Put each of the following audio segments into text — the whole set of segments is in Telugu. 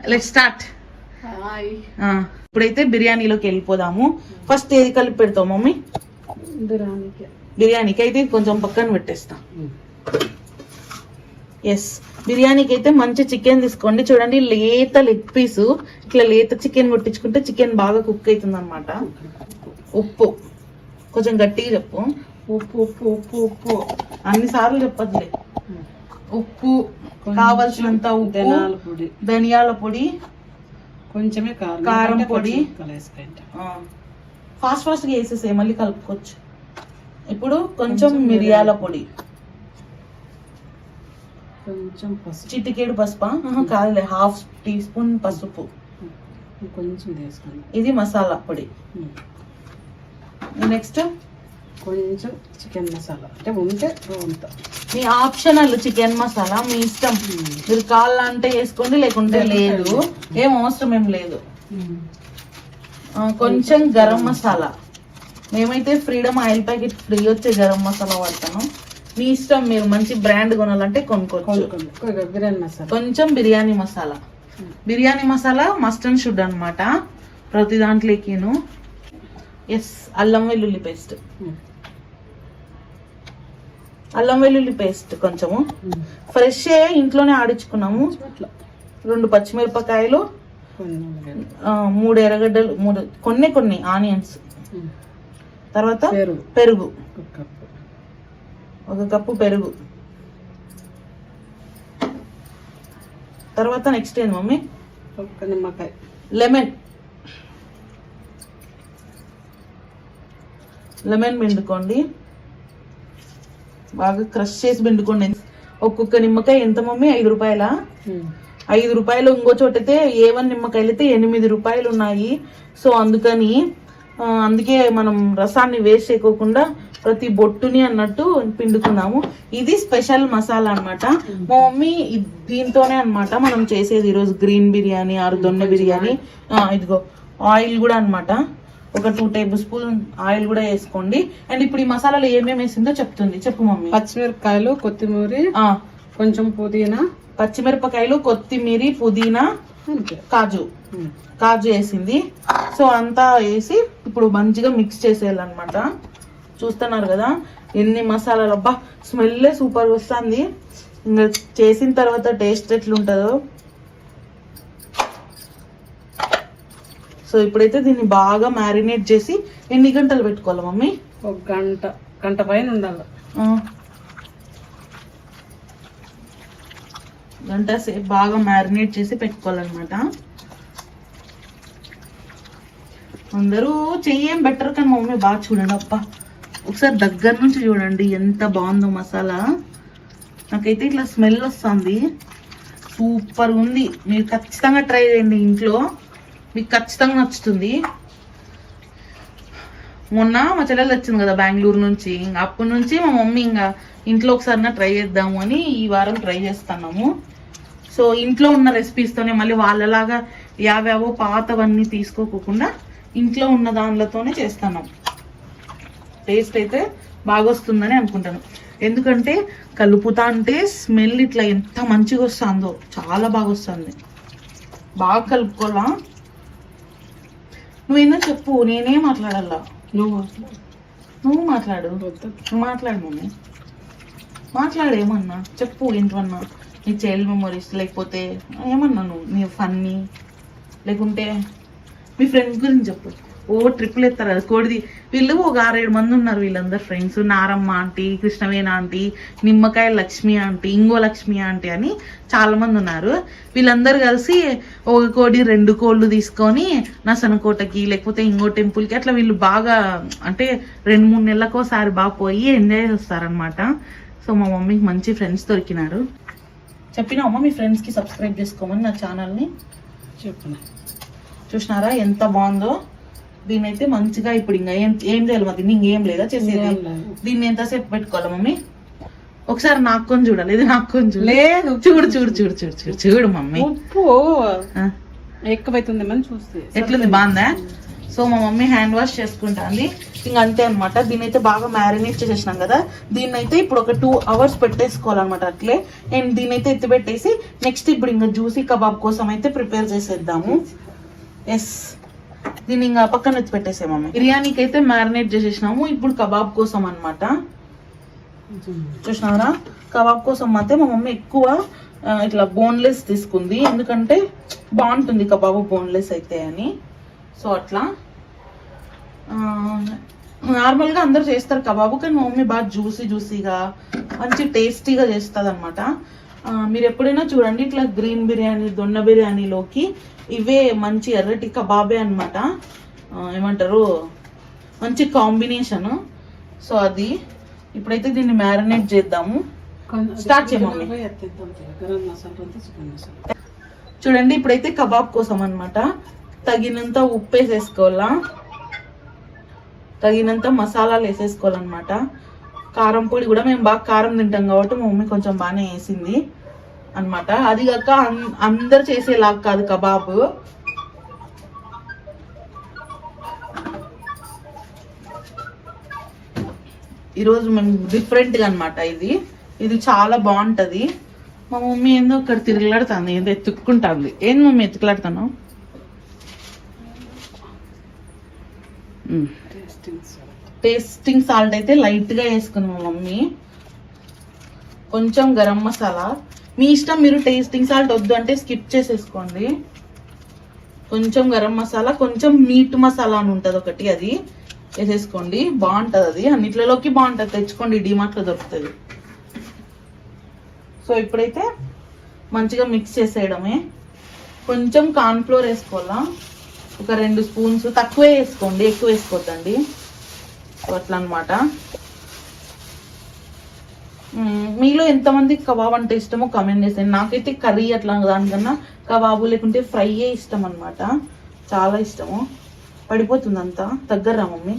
లెట్ స్టార్ట్ హాయ్ ఇప్పుడైతే బిర్యానీలోకి వెళ్ళిపోదాము. ఫస్ట్ ఏది కలిపి పెడతావు మమ్మీ? బిర్యానీకి. బిర్యానీకి అయితే కొంచెం పక్కన పెట్టేస్తా. ఎస్ బిర్యానీకి అయితే మంచి చికెన్ తీసుకోండి. చూడండి లేత లెగ్ పీసు ఇట్లా లేత చికెన్ కొట్టించుకుంటే చికెన్ బాగా కుక్ అవుతుంది అనమాట ఉప్పు. కొంచెం గట్టిగా చెప్పు. ఉప్పు ఉప్పు ఉప్పు ఉప్పు. అన్ని సార్లు చెప్పదులే ఉప్పు కావలసినంత ఉప్పు పొడి. ధనియాల పొడి కొంచెమే కారం పొడి. ఫాస్ట్ ఫాస్ట్గా వేసేసే మళ్ళీ కలుపుకోవచ్చు. ఇప్పుడు కొంచెం మిరియాల పొడి. కొంచెం పసుపు. చిటికేడు పసుప? కాదులే హాఫ్ టీ స్పూన్ పసుపు. కొంచెం ఇది మసాలా పొడి. నెక్స్ట్ కొంచెం చికెన్ మసాలా. అంటే ఉంటే అంత మీ ఆప్షనల్ చికెన్ మసాలా మీ ఇష్టం. మీరు కావాలంటే వేసుకోండి లేకుంటే లేదు. ఏం అవసరం ఏం లేదు. ఆ, కొంచెం గరం మసాలా. మేమైతే ఫ్రీడమ్ ఆయిల్ ప్యాకెట్ ఫ్రీ వచ్చే గరం మసాలా వాడతాను మీ ఇష్టం మీరు మంచి బ్రాండ్ కొనాలంటే కొనుక్కోవచ్చు. కొనుక్కోండి. బిర్యానీ మసాలా. కొంచెం బిర్యానీ మసాలా. Biryani masala must and should అనమాట ప్రతి దాంట్లోకిను. ఎస్ అల్లం వెల్లుల్లి పేస్ట్. అల్లం వెల్లుల్లి పేస్ట్ కొంచెము. ఫ్రెష్ ఇంట్లోనే ఆడించుకున్నాము. రెండు పచ్చిమిరపకాయలు మూడు ఎర్రగడ్డలు మూడు కొన్ని కొన్ని ఆనియన్స్. తర్వాత పెరుగు. పెరుగు. ఒక కప్పు. ఒక కప్పు పెరుగు. తర్వాత నెక్స్ట్ ఏంది మమ్మీ? ఒక్క నిమ్మకాయ. లెమన్ లెమన్ పిండుకోండి. బాగా క్రష్ చేసి పిండుకోండి. ఒక్కొక్క నిమ్మకాయ ఎంత మమ్మీ? ఐదు రూపాయల. ఐదు రూపాయలు ఇంకో చోటైతే ఏ వన్ నిమ్మకాయలు అయితే ఎనిమిది రూపాయలు ఉన్నాయి సో అందుకని అందుకే మనం రసాన్ని వేస్ట్ చేయకోకుండా ప్రతి బొట్టుని అన్నట్టు పిండుకున్నాము. ఇది స్పెషల్ మసాలా అన్నమాట. మా మమ్మీ దీంతోనే అన్నమాట. మనం చేసేది ఈరోజు గ్రీన్ బిర్యానీ ఆరు దొన్నె బిర్యానీ. ఇదిగో ఆయిల్ కూడా అన్నమాట. ఒక టూ టేబుల్ స్పూన్ ఆయిల్ కూడా వేసుకోండి. అండ్ ఇప్పుడు ఈ మసాలాలో ఏమేమి వేసిందో చెప్తుంది. చెప్పు మమ్మీ. పచ్చిమిరపకాయలు కొత్తిమీర కొంచెం పుదీనా. పచ్చిమిరపకాయలు కొత్తిమీర పుదీనా కాజు. కాజు వేసింది. సో అంతా వేసి ఇప్పుడు మంచిగా మిక్స్ చేసేయాలన్నమాట. చూస్తున్నారు కదా? ఎన్ని మసాలాలు. అబ్బా స్మెల్ సూపర్ వస్తుంది. ఇంకా చేసిన తర్వాత టేస్ట్ ఎట్లుంటుందో. సో ఇప్పుడైతే దీన్ని బాగా మ్యారినేట్ చేసి ఎన్ని గంటలు పెట్టుకోవాలి మమ్మీ? ఒక గంట గంట పైన ఉండాలి. గంట సేపు బాగా మ్యారినేట్ చేసి పెట్టుకోవాలన్నమాట. అందరూ చెయ్యేం బెటర్ కానీ మమ్మీ బాగా చూడండి అబ్బా. ఒకసారి దగ్గర నుంచి చూడండి ఎంత బాగుందో మసాలా. నాకైతే ఇట్లా స్మెల్ వస్తుంది. సూపర్ ఉంది. మీరు ఖచ్చితంగా ట్రై చేయండి ఇంట్లో. మీకు ఖచ్చితంగా నచ్చుతుంది. మొన్న మా చెల్లెలు వచ్చింది కదా బెంగళూరు నుంచి. ఇంకా అప్పటి నుంచి మా మమ్మీ ఇంకా ఇంట్లో ఒకసారి ట్రై చేద్దాము అని ఈ వారం ట్రై చేస్తున్నాము. సో ఇంట్లో ఉన్న రెసిపీస్తోనే మళ్ళీ వాళ్ళలాగా యావ్యావో పాతవన్నీ తీసుకోకుండా ఇంట్లో ఉన్న దానిలతోనే చేస్తున్నాం. టేస్ట్ అయితే బాగా వస్తుందని అనుకుంటాను. ఎందుకంటే కలుపుతా అంటే స్మెల్ ఇట్లా ఎంత మంచిగా వస్తుందో చాలా బాగా వస్తుంది బాగా కలుపుకోవాలా? నువ్వేనా చెప్పు నేనే మాట్లాడాలా? నువ్వు నువ్వు మాట్లాడు. నువ్వు మాట్లాడు మమ్మీ. మాట్లాడేమన్నా? చెప్పు ఏంటన్నా? నీ చైల్డ్ మెమరీస్ లేకపోతే ఏమన్నా నువ్వు నీ ఫన్నీ లేకుంటే మీ ఫ్రెండ్స్ గురించి చెప్పు. ఓ ట్రిప్పులు ఎత్తారు? కదా కోడిది. వీళ్ళు ఒక ఆరేడు మంది ఉన్నారు వీళ్ళందరు friends Naramma aunty Krishnaveni aunty నిమ్మకాయ లక్ష్మి ఆంటీ ఇంగో లక్ష్మి ఆంటీ అని చాలా మంది ఉన్నారు. వీళ్ళందరూ కలిసి ఒక కోడి రెండు కోళ్ళు తీసుకొని నసనకోటకి లేకపోతే ఇంకో టెంపుల్కి అట్లా వీళ్ళు బాగా అంటే రెండు మూడు నెలలకోసారి బాగా పోయి ఎంజాయ్ చేస్తారనమాట సో మా మమ్మీకి మంచి ఫ్రెండ్స్ దొరికినారు. చెప్పినావమ్మా మీ ఫ్రెండ్స్కి సబ్స్క్రైబ్ చేసుకోమని నా ఛానల్ని చెప్పు చూసినారా? ఎంత బాగుందో? దీన్ని అయితే మంచిగా ఇప్పుడు ఇంకా ఏం ఏం చేయాలి మరి దీన్ని ఇంకేం లేదా చేసేది. దీన్ని ఎంతసేపు పెట్టుకోవాలి మమ్మీ? ఒకసారి నాక్కొని చూడాలి. ఇది నాక్కొని చూడు. లేదు. చూడు చూడు చూడు చూడు చూడు చూడు మమ్మీ. ఉప్పు. ఆ, ఎక్కువైతుందేమని చూస్తే. ఎట్లుంది? బాగుందా? సో మా మమ్మీ హ్యాండ్ వాష్ చేసుకుంటుంది. ఇంక అంతే అనమాట దీన్ని అయితే బాగా మ్యారినేట్ చేసేసినాం కదా. దీన్ని అయితే ఇప్పుడు ఒక టూ అవర్స్ పెట్టేసుకోవాలన్నమాట అట్లే. అండ్ దీన్ని అయితే ఎత్తి పెట్టేసి నెక్స్ట్ ఇప్పుడు ఇంకా జ్యూసీ కబాబ్ కోసం అయితే ప్రిపేర్ చేసేద్దాము. ఎస్ దీన్ని ఇంకా పక్కన ఎత్తి పెట్టేసాము మమ్మీ. బిర్యానీకి అయితే మ్యారినేట్ చేసేసినాము. ఇప్పుడు కబాబ్ కోసం అనమాట చూసినారా? కబాబ్ కోసం అయితే మా మమ్మీ ఎక్కువ ఇట్లా బోన్లెస్ తీసుకుంది. ఎందుకంటే బాగుంటుంది కబాబ్ బోన్లెస్ అయితే అని. సో అట్లా. నార్మల్గా అందరు చేస్తారు కబాబు కానీ మా మమ్మీ బాగా జ్యూసీ జ్యూసీగా మంచి టేస్టీగా చేస్తుంది అనమాట మీరు ఎప్పుడైనా చూడండి ఇట్లా గ్రీన్ బిర్యానీ దొన్న బిర్యానీలోకి ఇవే మంచి ఎర్రటి కబాబే అనమాట ఏమంటారు? మంచి కాంబినేషన్ సో అది ఇప్పుడైతే దీన్ని మ్యారినేట్ చేద్దాము. Start చేయి మమ్మీ. గరం మసాలా అంతా చికెన్ మసాలా. చూడండి ఇప్పుడైతే కబాబ్ కోసం అన్నమాట. తగినంత ఉప్పు వేసేసుకోవాలా? తగినంత మసాలాలు వేసేసుకోవాలన్నమాట. కారం పొడి కూడా మేము బాగా కారం తింటాం కాబట్టి మా మమ్మీ కొంచెం బాగానే వేసింది. అన్నమాట. అది కాక అందరు చేసేలాగా కాదు కబాబ్. ఈరోజు మేము డిఫరెంట్గా అనమాట ఇది. ఇది చాలా బాగుంటది. మా మమ్మీ ఏందో అక్కడ తిరుగులాడుతుంది ఏందో ఎత్తుక్కుంటుంది. ఏం మమ్మీ ఎత్తుకులాడుతాను టేస్టింగ్ సాల్ట్ టేస్టింగ్ సాల్ట్ అయితే లైట్గా వేసుకుంది మా మమ్మీ. కొంచెం గరం మసాలా. మీ ఇష్టం మీరు టేస్టింగ్ సాల్ట్ వద్దు అంటే స్కిప్ చేసేసుకోండి. కొంచెం గరం మసాలా కొంచెం మీట్ మసాలా అని ఉంటుంది ఒకటి అది. వేసేసుకోండి బాగుంటుంది అది. అన్నిట్లలోకి బాగుంటుంది. తెచ్చుకోండి. డిమార్ట్లో దొరుకుతుంది. సో ఇప్పుడైతే మంచిగా మిక్స్ చేసేయడమే. కొంచెం కార్న్ఫ్లోర్ వేసుకోవాలా? ఒక రెండు స్పూన్స్. తక్కువే వేసుకోండి. ఎక్కువ వేసుకోవద్దండి సో అట్లా అనమాట మీలో ఎంతమంది కబాబ్ అంటే ఇష్టమో కమెంట్ చేసేయండి నాకైతే కర్రీ అట్లా దానికన్నా కబాబు లేకుంటే ఫ్రైయే ఇష్టం అనమాట చాలా ఇష్టము. పడిపోతుంది అంతా దగ్గర మమ్మీ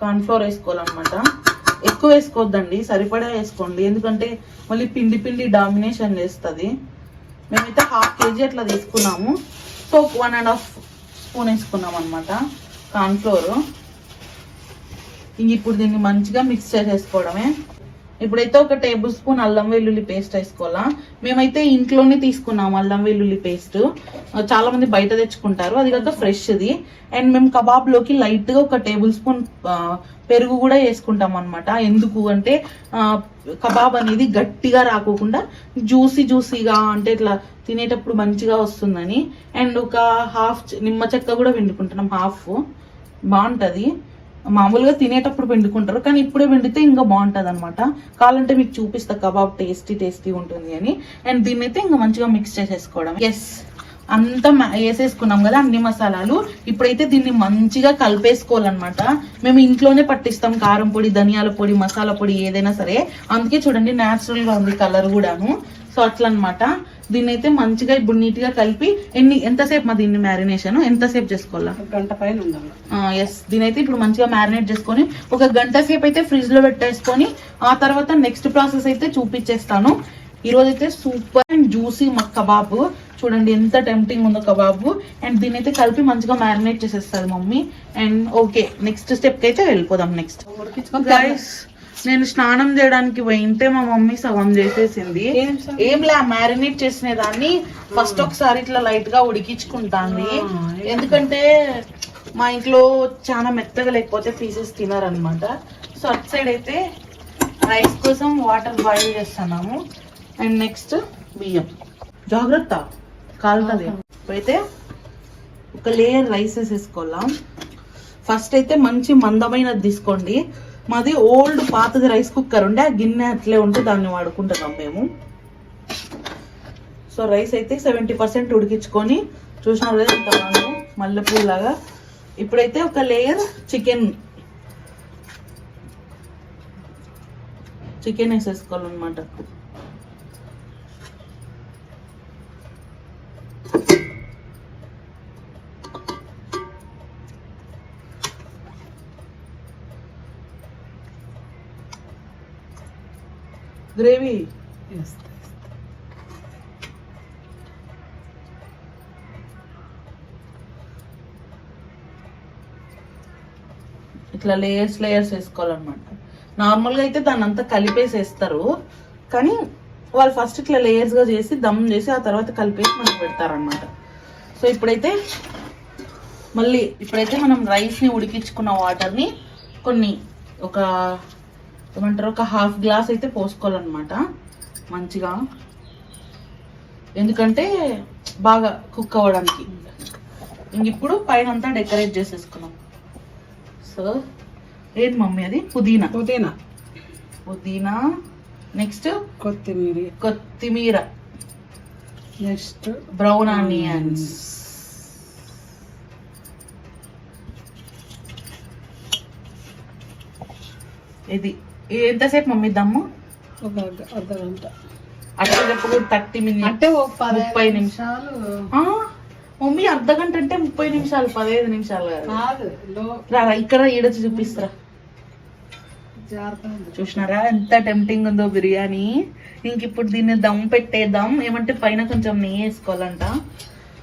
కార్న్ఫ్లోర్ వేసుకోవాలన్నమాట. ఎక్కువ వేసుకోవద్దండి సరిపడా వేసుకోండి. ఎందుకంటే మళ్ళీ పిండి పిండి డామినేషన్ వేస్తుంది మేమైతే హాఫ్ కేజీ అట్లా తీసుకున్నాము. So one and half spoon వేసుకున్నాం అనమాట కార్న్ఫ్లోరు ఇంక ఇప్పుడు దీన్ని మంచిగా మిక్స్ చేసేసుకోవడమే. ఇప్పుడైతే ఒక టేబుల్ స్పూన్ అల్లం వెల్లుల్లి పేస్ట్ వేసుకోవాలా. మేమైతే ఇంట్లోనే తీసుకున్నాం అల్లం వెల్లుల్లి పేస్ట్. చాలా మంది బయట తెచ్చుకుంటారు. అది కాక ఫ్రెష్ది. అండ్ మేము కబాబ్లోకి లైట్గా ఒక టేబుల్ స్పూన్ పెరుగు కూడా వేసుకుంటాం అనమాట ఎందుకు అంటే కబాబ్ అనేది గట్టిగా రాకోకుండా జ్యూసీ జ్యూసీగా అంటే ఇట్లా తినేటప్పుడు మంచిగా వస్తుందని. అండ్ ఒక హాఫ్ నిమ్మ చెక్క కూడా పిండుకుంటున్నాం హాఫ్. బాగుంటుంది. మామూలుగా తినేటప్పుడు పిండుకుంటారు కానీ ఇప్పుడే పిండితే ఇంకా బాగుంటుంది అనమాట కావాలంటే మీకు చూపిస్తా కబాబ్ టేస్టీ టేస్టీ ఉంటుంది అని. అండ్ దీన్ని అయితే ఇంకా మంచిగా మిక్స్ చేసేసుకోవడం. ఎస్ అంతా వేసేసుకున్నాం కదా అన్ని మసాలాలు. ఇప్పుడైతే దీన్ని మంచిగా కలిపేసుకోవాలన్నమాట. మేము ఇంట్లోనే పట్టిస్తాం కారం పొడి ధనియాల పొడి మసాలా పొడి ఏదైనా సరే. అందుకే చూడండి న్యాచురల్గా ఉంది కలర్ కూడాను. సో అట్లా అనమాట దీన్ని అయితే మంచిగా ఇప్పుడు నీట్గా కలిపి ఎన్ని ఎంతసేపు మా దీన్ని మ్యారినేషన్ ఎంతసేపు చేసుకోవాలా? గంట పైన ఉండాలి. ఎస్ దీనైతే ఇప్పుడు మంచిగా మ్యారినేట్ చేసుకొని ఒక గంట సేపు అయితే ఫ్రిడ్జ్లో పెట్టేసుకొని ఆ తర్వాత నెక్స్ట్ ప్రాసెస్ అయితే చూపించేస్తాను ఈ రోజు అయితే సూపర్ అండ్ జ్యూసీ మా కబాబ్. చూడండి ఎంత టెంప్టింగ్ ఉందో కబాబు. అండ్ దీని అయితే కలిపి మంచిగా మ్యారినేట్ చేసేస్తుంది మమ్మీ. అండ్ ఓకే నెక్స్ట్ స్టెప్కి అయితే వెళ్ళిపోదాం నెక్స్ట్ గైస్ నేను స్నానం చేయడానికి పోయింటే మా మమ్మీ సగం చేసేసింది. ఏం సార్? ఏం లే మ్యారినేట్ చేసిన దాన్ని ఫస్ట్ ఒకసారి ఇట్లా లైట్గా ఉడికించుకుంటాంది. ఆ, ఎందుకంటే మా ఇంట్లో చాలా మెత్తగా లేకపోతే పీసెస్ తినారనమాట సో అటు సైడ్ అయితే రైస్ కోసం వాటర్ బాయిల్ చేస్తున్నాము. అండ్ నెక్స్ట్ బియ్యం. జాగ్రత్త కాలుతుంది. ఇప్పుడైతే ఒక లేయర్ రైస్ వేసేసుకోవాలా. ఫస్ట్ అయితే మంచి మందమైనది తీసుకోండి. మాది ఓల్డ్ పాతది రైస్ కుక్కర్ ఉండే ఆ గిన్నె అట్లే ఉంటే దాన్ని వాడుకుంటున్నాం మేము. సో రైస్ అయితే సెవెంటీ పర్సెంట్ ఉడికించుకొని చూసినారు కదా ఇంత మల్లెపూలు లాగా ఇప్పుడైతే ఒక లేయర్ చికెన్. చికెన్ వేసేసుకోవాలన్నమాట. గ్రేవీ. ఇట్లా లేయర్స్ లేయర్స్ వేసుకోవాలన్నమాట. నార్మల్గా అయితే దాన్ని అంతా కలిపేసేస్తారు. కానీ వాళ్ళు ఫస్ట్ ఇట్లా లేయర్స్గా చేసి దమ్ చేసి ఆ తర్వాత కలిపేసి మనం పెడతారనమాట సో ఇప్పుడైతే మళ్ళీ ఇప్పుడైతే మనం రైస్ని ఉడికించుకున్న వాటర్ని కొన్ని ఒక ఏమంటారు? ఒక హాఫ్ గ్లాస్ అయితే పోసుకోవాలన్నమాట. మంచిగా. ఎందుకంటే బాగా కుక్ అవ్వడానికి. ఇంక ఇప్పుడు పైన అంతా డెకరేట్ చేసేసుకున్నాం. సో ఏంటి మమ్మీ అది? పుదీనా. పుదీనా. పుదీనా. నెక్స్ట్ కొత్తిమీర. కొత్తిమీర. నెక్స్ట్ బ్రౌన్ ఆనియన్స్ ఇది. ఎంతసేపు మమ్మీ దమ్ము? ఒక అర్ధ- గంట థర్టీ మినిట్స్ అంటే ఒక ముప్పై నిమిషాలు. మమ్మీ అర్ధ గంట అంటే ముప్పై నిమిషాలు పదహైదు నిమిషాలు కాదు. ఇక్కడ ఈడొచ్చి చూపిస్తారా. చూసినారా? ఎంత టెంప్టింగ్ ఉందో బిర్యానీ. ఇంక ఇప్పుడు దీన్ని దమ్ పెట్టేద్దాం. ఏమంటే పైన కొంచెం నెయ్యి వేసుకోవాలంట.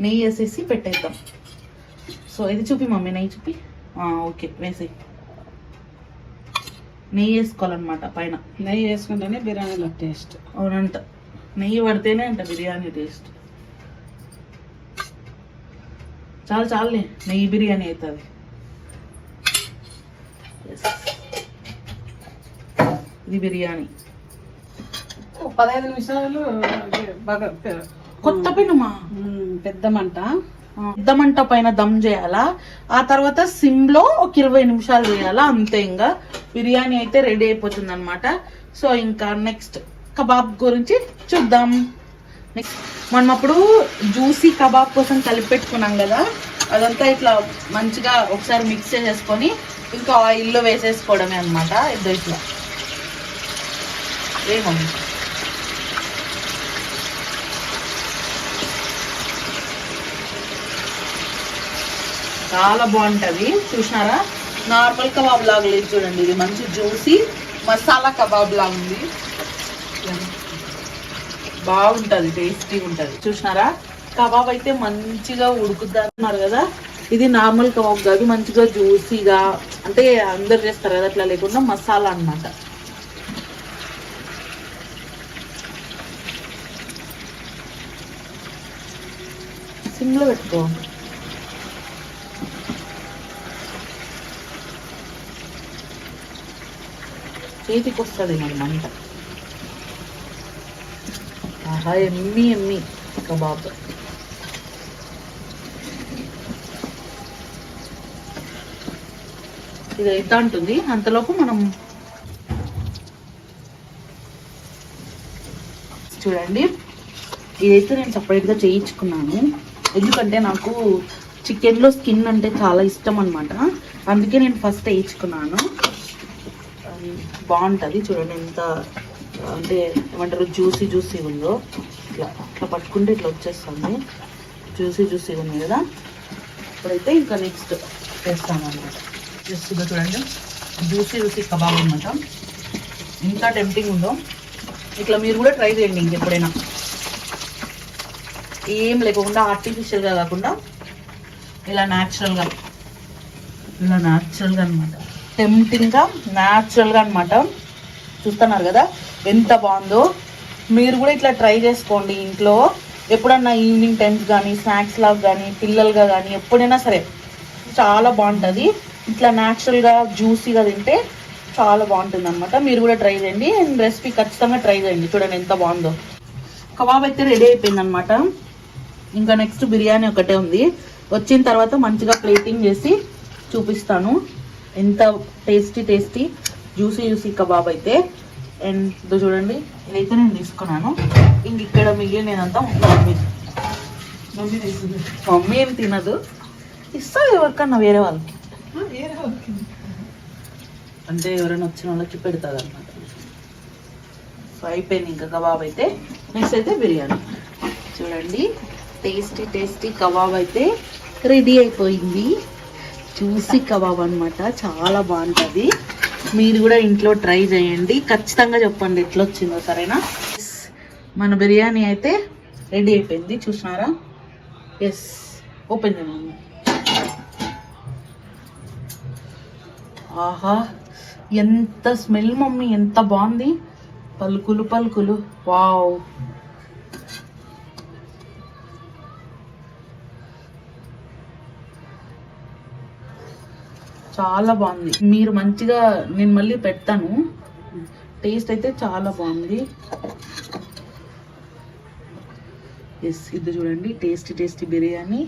నెయ్యి వేసేసి పెట్టేద్దాం. సో ఇది చూపి మమ్మీ నెయ్యి చూపి. ఓకే వేసి నెయ్యి వేసుకోవాలన్నమాట పైన. నెయ్యి వేసుకుంటేనే బిర్యానీలో టేస్ట్ అవునంట. నెయ్యి పడితేనే అంట బిర్యానీ టేస్ట్ చాలు చాలులే. నెయ్యి బిర్యానీ అవుతుంది ఇది బిర్యానీ. పదహైదు నిమిషాలు బాగా కొత్త పెనుమా మ్మ్, పెద్ద మంట పెద్ద పైన దమ్ చేయాలా? ఆ తర్వాత సిమ్లో ఒక ఇరవై నిమిషాలు వేయాలా అంతే ఇంకా. బిర్యానీ అయితే రెడీ అయిపోతుంది అనమాట సో ఇంకా నెక్స్ట్ కబాబ్ గురించి చూద్దాం. నెక్స్ట్ మనం అప్పుడు జ్యూసీ కబాబ్ కోసం కలిపి పెట్టుకున్నాం కదా. అదంతా ఇట్లా మంచిగా ఒకసారి మిక్స్ చేసేసుకొని ఇంకా ఆయిల్లో వేసేసుకోవడమే అనమాట ఇద్దరు ఇట్లా. ఏమో చాలా బాగుంటుంది. చూసినారా? నార్మల్ కబాబ్ లాగా లేదు చూడండి. ఇది మంచి జ్యూసీ మసాలా కబాబ్ లాగా ఉంది. బాగుంటుంది టేస్టీ ఉంటుంది. చూసినారా? కబాబ్ అయితే మంచిగా ఉడుకుతున్నారు కదా. ఇది నార్మల్ కబాబ్ కాదు మంచిగా జ్యూసీగా అంటే అందరు చేస్తారు కదా అట్లా లేకుండా మసాలా అన్నమాట. సిమ్లో పెట్టుకో. చేతికి వస్తుంది మన మంట. ఆహా ఎమ్మి ఎమ్మి కబాబ్. ఇది అయితే ఉంటుంది అంతలోపు మనం చూడండి. ఇదైతే నేను సపరేట్గా చేయించుకున్నాను. ఎందుకంటే నాకు చికెన్లో స్కిన్ అంటే చాలా ఇష్టం అనమాట అందుకే నేను ఫస్ట్ వేయించుకున్నాను. బాగుంటుంది చూడండి ఎంత అంటే ఏమంటారు జ్యూసీ జ్యూసీ ఉందో. ఇట్లా ఇట్లా పట్టుకుంటే ఇట్లా వచ్చేస్తుంది. జ్యూసీ జ్యూసీ ఉంది కదా. ఇప్పుడైతే ఇంకా నెక్స్ట్ వేస్తామన్నమాట. అనమాట జస్ట్గా చూడండి. జ్యూసీ జ్యూసీ కబాబ్ అనమాట ఎంత టెంప్టింగ్ ఉందో. ఇట్లా మీరు కూడా ట్రై చేయండి ఇంకెప్పుడైనా ఏం లేకుండా ఆర్టిఫిషియల్గా కాకుండా ఇలా న్యాచురల్గా ఇలా న్యాచురల్గా అనమాట టెంప్టింగ్గా న్యాచురల్గా అనమాట చూస్తున్నారు కదా ఎంత బాగుందో. మీరు కూడా ఇట్లా ట్రై చేసుకోండి ఇంట్లో. ఎప్పుడన్నా ఈవినింగ్ టైమ్స్ కానీ స్నాక్స్ లాగా కానీ పిల్లలుగా కానీ ఎప్పుడైనా సరే. చాలా బాగుంటుంది. ఇట్లా న్యాచురల్గా జ్యూసీగా తింటే చాలా బాగుంటుంది అనమాట మీరు కూడా ట్రై చేయండి. అండ్ రెసిపీ ఖచ్చితంగా ట్రై చేయండి. చూడండి ఎంత బాగుందో. కబాబ్ అయితే రెడీ అయిపోయింది అనమాట ఇంకా నెక్స్ట్ బిర్యానీ ఒకటే ఉంది. వచ్చిన తర్వాత మంచిగా ప్లేటింగ్ చేసి చూపిస్తాను. ఎంత tasty tasty juicy juicy kebab అయితే. అండ్ ఇదో చూడండి ఇదైతే నేను తీసుకున్నాను. ఇంక ఇక్కడ మిగిలినదంతా మమ్మీ. మమ్మీ మమ్మీ ఏం తినదు. ఇస్తుంది ఎవరికన్నా వేరే వాళ్ళకి. అంటే ఎవరైనా వచ్చిన వాళ్ళకి పెడతారు అనమాట సో అయిపోయింది ఇంకా కబాబ్ అయితే. నెక్స్ట్ అయితే బిర్యానీ. చూడండి టేస్టీ టేస్టీ కబాబ్ అయితే రెడీ అయిపోయింది. చూసి కబాబ్ అనమాట చాలా బాగుంటుంది. మీరు కూడా ఇంట్లో ట్రై చేయండి. ఖచ్చితంగా చెప్పండి ఎట్లా వచ్చిందో సరేనా మన బిర్యానీ అయితే రెడీ అయిపోయింది చూసినారా? ఎస్ ఓపెన్ చేయండి ఆహా ఎంత స్మెల్ మమ్మీ ఎంత బాగుంది. పలుకులు పలుకులు. వావ్ చాలా బాగుంది. మీరు మంచిగా నేను మళ్ళీ పెడతాను. టేస్ట్ అయితే చాలా బాగుంది. ఎస్ ఇది చూడండి టేస్టీ టేస్టీ బిర్యానీ.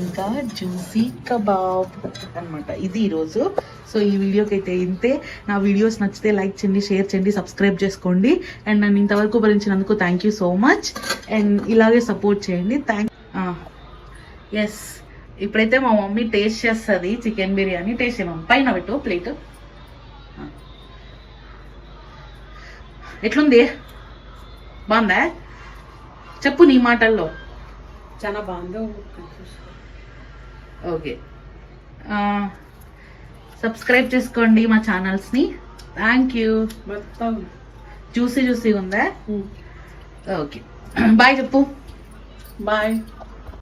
ఇంకా జ్యూసీ కబాబ్ అన్నమాట. ఇది ఈరోజు. సో ఈ వీడియోకి అయితే ఇంతే. నా వీడియోస్ నచ్చితే లైక్ చేయండి షేర్ చేయండి సబ్స్క్రైబ్ చేసుకోండి. అండ్ నన్ను ఇంతవరకు భరించినందుకు thank you so much and ఇలాగే సపోర్ట్ చేయండి. థ్యాంక్ ఎస్ ah, ఇప్పుడైతే మా మమ్మీ టేస్ట్ చేస్తుంది చికెన్ బిర్యానీ. టేస్ట్ చేయమమ్మ పైన పెట్టు ప్లేట్. ఎట్లుంది? బాగుందా? చెప్పు నీ మాటల్లో. చాలా బాగుంది. ఓకే. సబ్స్క్రైబ్ చేసుకోండి మా ఛానల్స్ని. Thank you. మొత్తం. జ్యూసీ జ్యూసీ ఉందా ఓకే. బాయ్ చెప్పు. బాయ్.